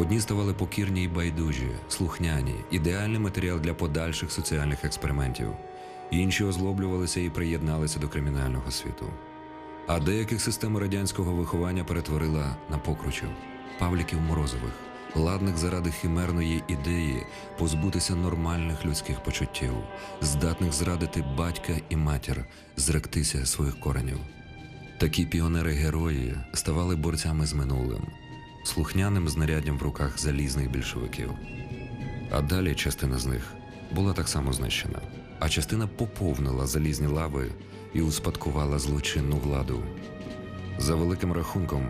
Одні ставали покірні й байдужі, слухняні, ідеальний матеріал для подальших соціальних експериментів. Інші озлоблювалися і приєдналися до кримінального світу. А деяких система радянського виховання перетворила на покручів, павліків морозових, ладних заради химерної ідеї позбутися нормальних людських почуттів, здатних зрадити батька і матір, зректися своїх коренів. Такі піонери-герої ставали борцями з минулим, слухняним знаряддям в руках залізних більшовиків. А далі частина з них була так само знищена, а частина поповнила залізні лави і успадкувала злочинну владу. За великим рахунком,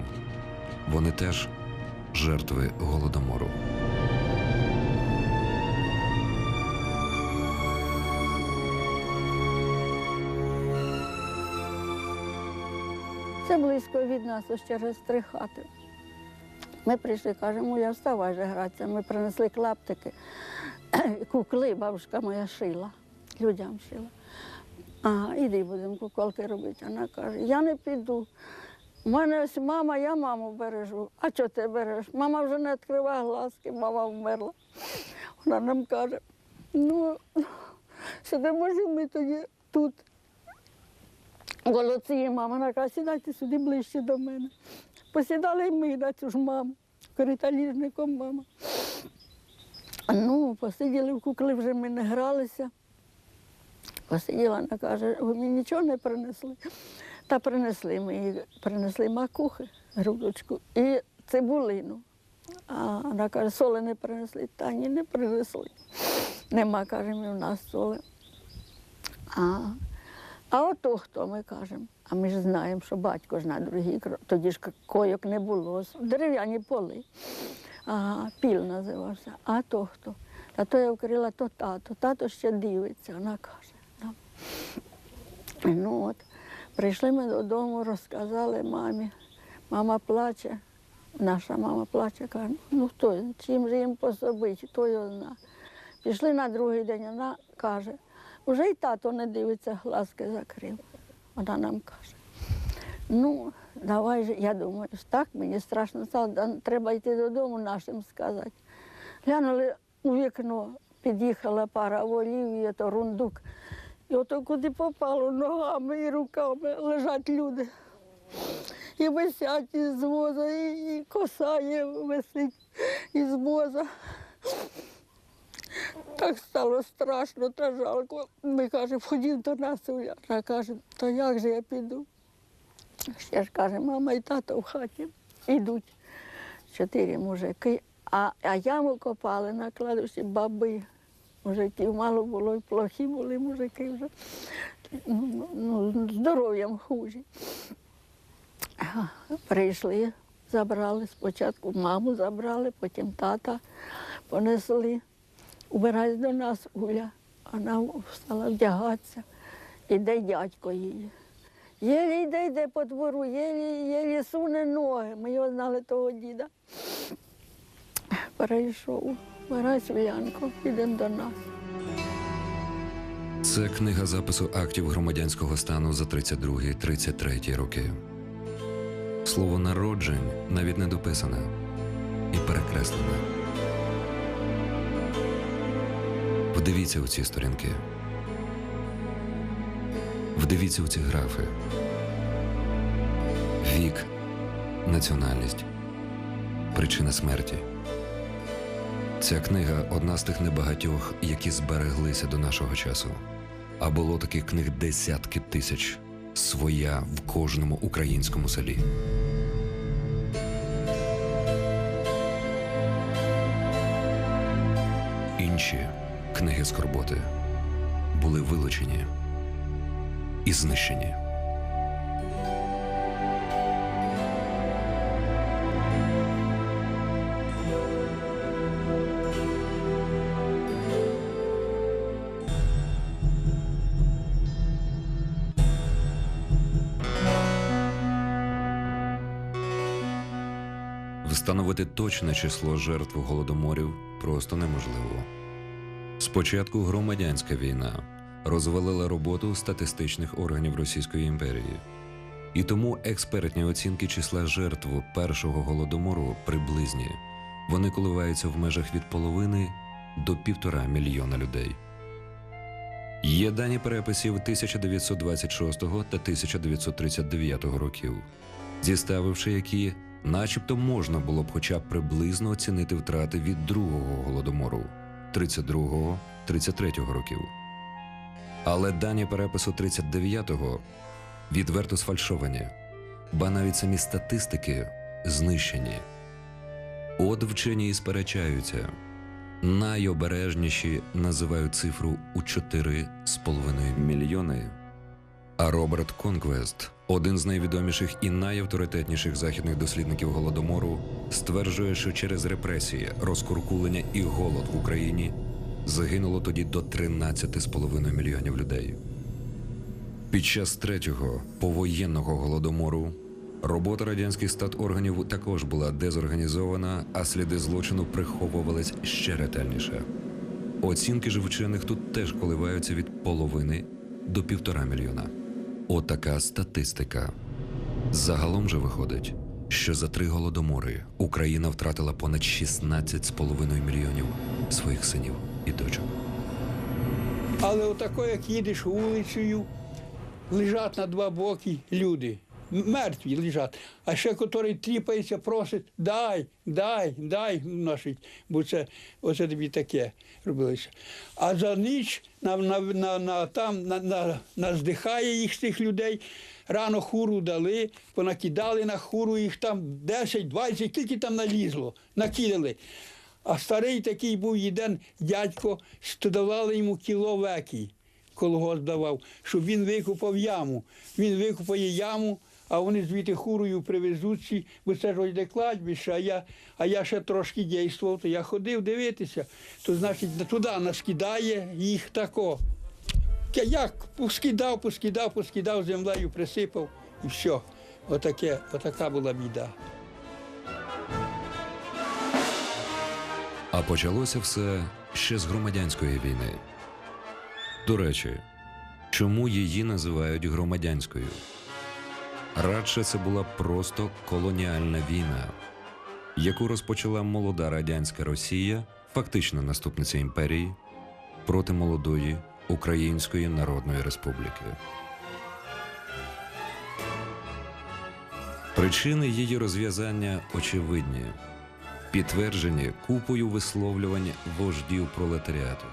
вони теж жертви голодомору. Це близько від нас, ось через три хати. Ми прийшли, кажемо, я вставай же гратися. Ми принесли клаптики, кукли, бабушка моя шила, людям шила. А, іди будемо куколки робити. Вона каже, я не піду. У мене ось мама, я маму бережу. А що ти береш? Мама вже не відкриває глазки, мама вмерла. Вона нам каже, ну, сидимо ж ми тоді тут. Голоці мама вона каже, сідайте сюди ближче до мене. Посідали ми на цю ж маму, кориталіжником мама. Ну, посиділи в кукли, вже ми не гралися. Посиділа, вона каже, ви мені нічого не принесли. Та принесли ми їй, принесли макухи, грудочку і цибулину. А вона каже, соли не принесли. Та ні, не принесли. Нема, каже, ми в нас соли. А, а ото хто ми кажемо? А ми ж знаємо, що батько ж на другій тоді ж койок не було, дерев'яні поли. Ага, піл називався. А то хто? Та то я вкрила, то тато. Тато ще дивиться, вона каже. Ну от, прийшли ми додому, розказали мамі. Мама плаче, наша мама плаче, каже, ну хто, чим же їм пособити, хто його зна. Пішли на другий день, вона каже, вже й тато не дивиться, глазки закрив. Вона нам каже. Ну, давай же, я думаю, так мені страшно стало, треба йти додому нашим сказати. Глянули у вікно, під'їхала пара волів, і то рундук. І ото куди попало ногами і руками лежать люди. І висять із воза, і коса є висить із воза. Так стало страшно та жалко. Ми кажемо, ходів до нас Уля. Каже, то як же я піду? Ще ж каже, мама і тато в хаті йдуть. Чотири мужики. А, а яму копали на кладовищі баби. Мужиків мало було, і плохі були мужики вже. Ну, ну, здоров'ям хужі. Прийшли, забрали спочатку маму забрали, потім тата понесли. Убирайся до нас, Уля. Вона стала вдягатися. Іде дядько її. Єлі йде, йде по двору, єлі, єлі суне ноги. Ми його знали того діда. Перейшов. Вирайся, Улянко, підемо до нас. Це книга запису актів громадянського стану за 32-33 роки. Слово народжень навіть не дописане і перекреслене. Вдивіться у ці сторінки. Вдивіться у ці графи. Вік, національність, причина смерті. Ця книга одна з тих небагатьох, які збереглися до нашого часу. А було таких книг десятки тисяч, своя в кожному українському селі. Інші книги скорботи були вилучені і знищені. Встановити точне число жертв голодоморів просто неможливо. Спочатку громадянська війна розвалила роботу статистичних органів Російської імперії, і тому експертні оцінки числа жертв першого голодомору приблизні. Вони коливаються в межах від половини до півтора мільйона людей. Є дані переписів 1926 та 1939 років, зіставивши які, начебто можна було б хоча б приблизно оцінити втрати від другого голодомору 32-33 років. Але дані перепису 39-го відверто сфальшовані, ба навіть самі статистики знищені. От вчені і сперечаються. Найобережніші називають цифру у 4,5 мільйони. А Роберт Конквест, один з найвідоміших і найавторитетніших західних дослідників голодомору, стверджує, що через репресії, розкуркулення і голод в Україні загинуло тоді до 13,5 мільйонів людей. Під час третього повоєнного голодомору робота радянських статорганів також була дезорганізована, а сліди злочину приховувались ще ретельніше. Оцінки ж вчених тут теж коливаються від половини до півтора мільйона. Отака статистика. Загалом же виходить, що за три голодомори Україна втратила понад 16,5 мільйонів своїх синів і дочок. Але отако, як їдеш вулицею, лежать на два боки люди. Мертві лежать. А ще котрий тріпається, просить, дай, дай, дай носить. Бо це оце тобі таке робилося. А за ніч на, на, на, на, там на, на, наздихає їх з тих людей. Рано хуру дали, понакидали на хуру їх там 10, 20, скільки там налізло, накидали. А старий такий був один дядько, що давали йому кіло веки, колгосп давав, щоб він викупав яму. Він викупає яму, а вони звідти хурою привезуть, бо це ж ось де кладбище, а я, а я ще трошки дійствував, то я ходив дивитися, то значить туди наскидає їх тако. Як поскидав, поскидав, поскидав, землею присипав і все. Отаке, отака була біда. А почалося все ще з громадянської війни. До речі, чому її називають громадянською? Радше це була просто колоніальна війна, яку розпочала молода радянська Росія, фактично наступниця імперії, проти молодої Української Народної Республіки. Причини її розв'язання очевидні підтверджені купою висловлювань вождів пролетаріату.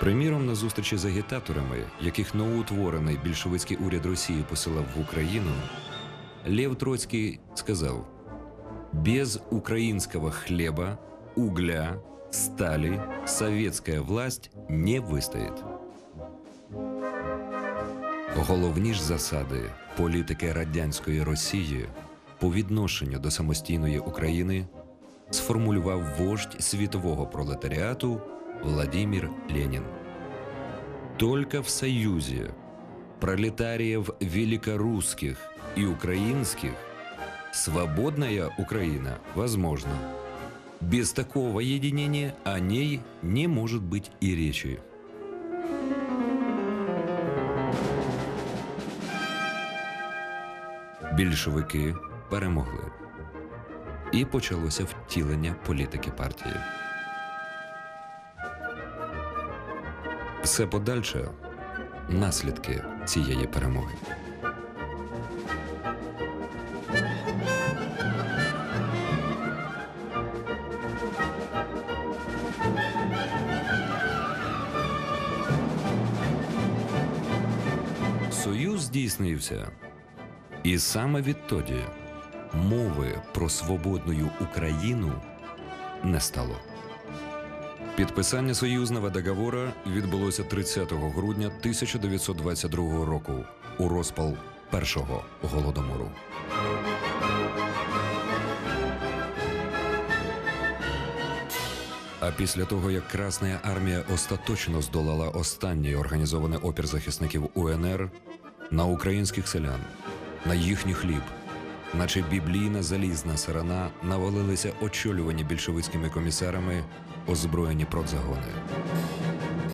Приміром, на зустрічі з агітаторами, яких новоутворений більшовицький уряд Росії посилав в Україну, Лев Троцький сказав: без українського хліба, угля, сталі советская власть не вистоїть. Головні ж засади політики радянської Росії по відношенню до самостійної України сформулював вождь світового пролетаріату Владимир Ленін. Только в союзе пролетариев великорусских и украинских свободная Украина возможна. Без такого единения о ней не может быть и речи. Більшовики перемогли. І почалося втілення політики партії. Все подальше наслідки цієї перемоги. Союз здійснився. І саме відтоді мови про свободну Україну не стало. Підписання союзного договора відбулося 30 грудня 1922 року у розпал першого голодомору. А після того, як Красна армія остаточно здолала останній організований опір захисників УНР, на українських селян, на їхній хліб, наче біблійна залізна сарана, навалилися очолювані більшовицькими комісарами озброєні продзагони.